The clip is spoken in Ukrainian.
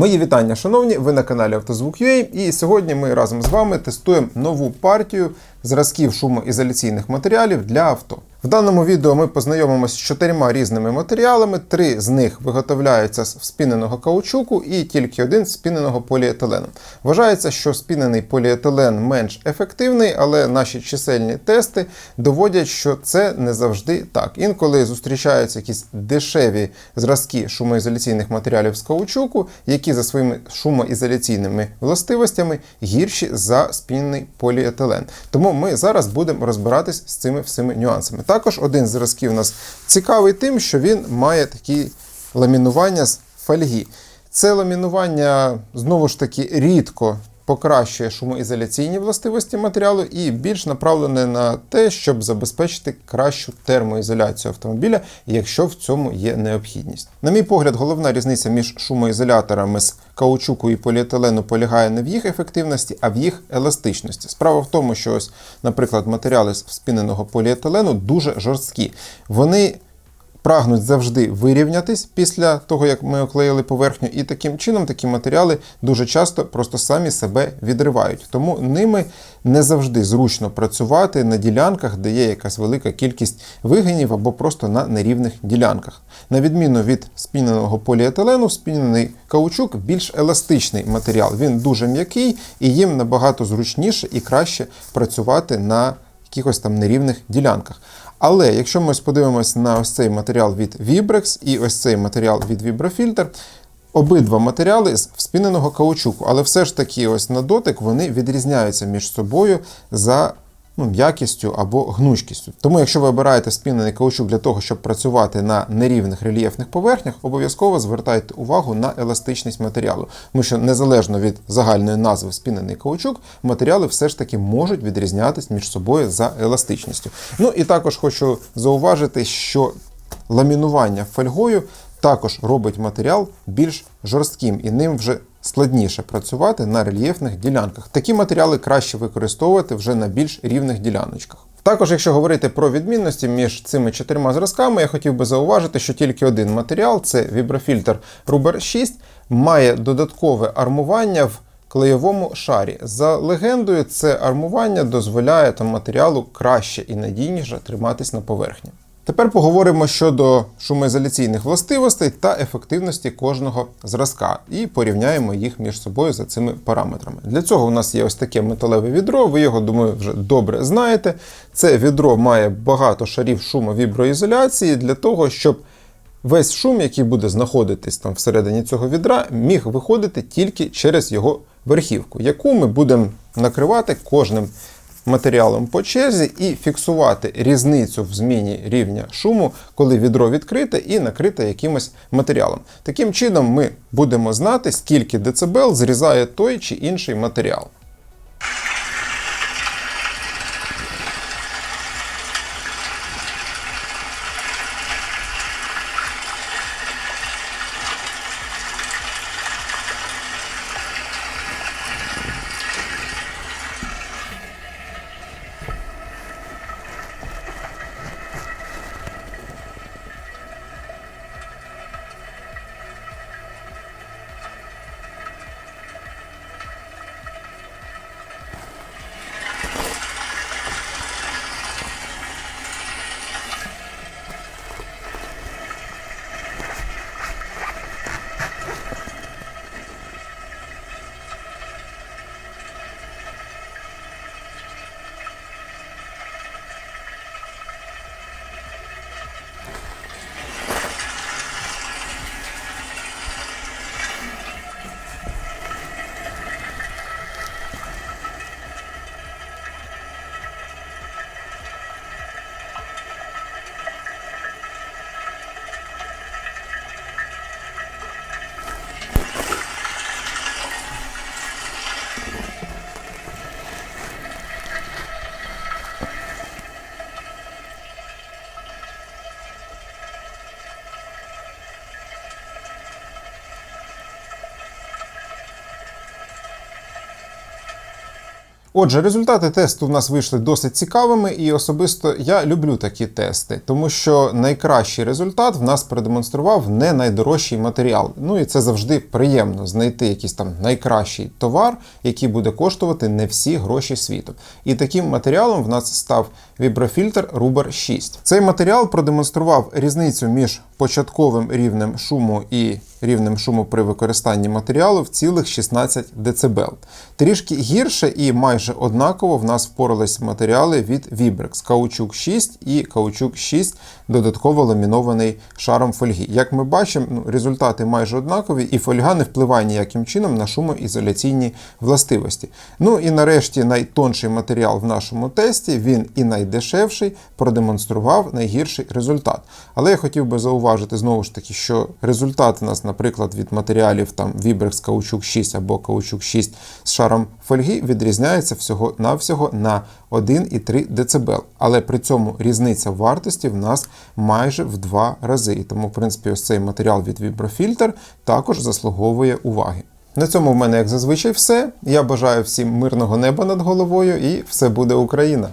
Мої вітання, шановні, ви на каналі Автозвук.ua і сьогодні ми разом з вами тестуємо нову партію зразків шумоізоляційних матеріалів для авто. В даному відео ми познайомимося з чотирма різними матеріалами. Три з них виготовляються з вспіненого каучуку і тільки один з спіненого поліетилену. Вважається, що спінений поліетилен менш ефективний, але наші чисельні тести доводять, що це не завжди так. Інколи зустрічаються якісь дешеві зразки шумоізоляційних матеріалів з каучуку, які за своїми шумоізоляційними властивостями гірші за спінений поліетилен. Тому ми зараз будемо розбиратись з цими всіми нюансами. Також один зразків у нас цікавий тим, що він має такі ламінування з фольги. Це ламінування знову ж таки рідко покращує шумоізоляційні властивості матеріалу і більш направлене на те, щоб забезпечити кращу термоізоляцію автомобіля, якщо в цьому є необхідність. На мій погляд, головна різниця між шумоізоляторами з каучуку і поліетилену полягає не в їх ефективності, а в їх еластичності. Справа в тому, що ось, наприклад, матеріали з вспіненого поліетилену дуже жорсткі. Вони прагнуть завжди вирівнятись після того, як ми оклеїли поверхню, і таким чином такі матеріали дуже часто просто самі себе відривають. Тому ними не завжди зручно працювати на ділянках, де є якась велика кількість вигинів або просто на нерівних ділянках. На відміну від спіненого поліетилену, спінений каучук більш еластичний матеріал. Він дуже м'який і їм набагато зручніше і краще працювати на якихось там нерівних ділянках. Але якщо ми ось подивимось на ось цей матеріал від Vibrex і ось цей матеріал від Vibrofilter, обидва матеріали з вспіненого каучуку, але все ж таки ось на дотик вони відрізняються між собою за ну, м'якістю або гнучкістю. Тому, якщо ви обираєте спінений каучук для того, щоб працювати на нерівних рельєфних поверхнях, обов'язково звертайте увагу на еластичність матеріалу. Тому що незалежно від загальної назви спінений каучук, матеріали все ж таки можуть відрізнятися між собою за еластичністю. Ну і також хочу зауважити, що ламінування фольгою також робить матеріал більш жорстким і ним вже складніше працювати на рельєфних ділянках. Такі матеріали краще використовувати вже на більш рівних діляночках. Також, якщо говорити про відмінності між цими чотирма зразками, я хотів би зауважити, що тільки один матеріал це віброфільтр Ruber 6, має додаткове армування в клеєвому шарі. За легендою, це армування дозволяє там матеріалу краще і надійніше триматись на поверхні. Тепер поговоримо щодо шумоізоляційних властивостей та ефективності кожного зразка і порівняємо їх між собою за цими параметрами. Для цього у нас є ось таке металеве відро, ви його, думаю, вже добре знаєте. Це відро має багато шарів шумовіброізоляції для того, щоб весь шум, який буде знаходитись там всередині цього відра, міг виходити тільки через його верхівку, яку ми будемо накривати кожним матеріалом по черзі і фіксувати різницю в зміні рівня шуму, коли відро відкрите і накрите якимось матеріалом. Таким чином, ми будемо знати, скільки децибел зрізає той чи інший матеріал. Отже, результати тесту в нас вийшли досить цікавими, і особисто я люблю такі тести, тому що найкращий результат в нас продемонстрував не найдорожчий матеріал. Ну і це завжди приємно знайти якийсь там найкращий товар, який буде коштувати не всі гроші світу. І таким матеріалом в нас став віброфільтр Ruber 6. Цей матеріал продемонстрував різницю між початковим рівнем шуму і рівнем шуму при використанні матеріалу в цілих 16 дБ. Трішки гірше і майже однаково в нас впорались матеріали від Vibrex каучук 6 і каучук 6 додатково ламінований шаром фольги. Як ми бачимо, ну, результати майже однакові, і фольга не впливає ніяким чином на шумоізоляційні властивості. Ну і нарешті найтонший матеріал в нашому тесті, він і найдешевший, продемонстрував найгірший результат. Але я хотів би зауважити знову ж таки, що результат у нас, наприклад, від матеріалів там Vibrex каучук 6 або каучук 6 з шаром фольги відрізняється всього навсього на 1,3 дБ. Але при цьому різниця вартості в нас майже в два рази. І тому, в принципі, ось цей матеріал від Віброфільтр також заслуговує уваги. На цьому в мене, як зазвичай, все. Я бажаю всім мирного неба над головою і все буде Україна!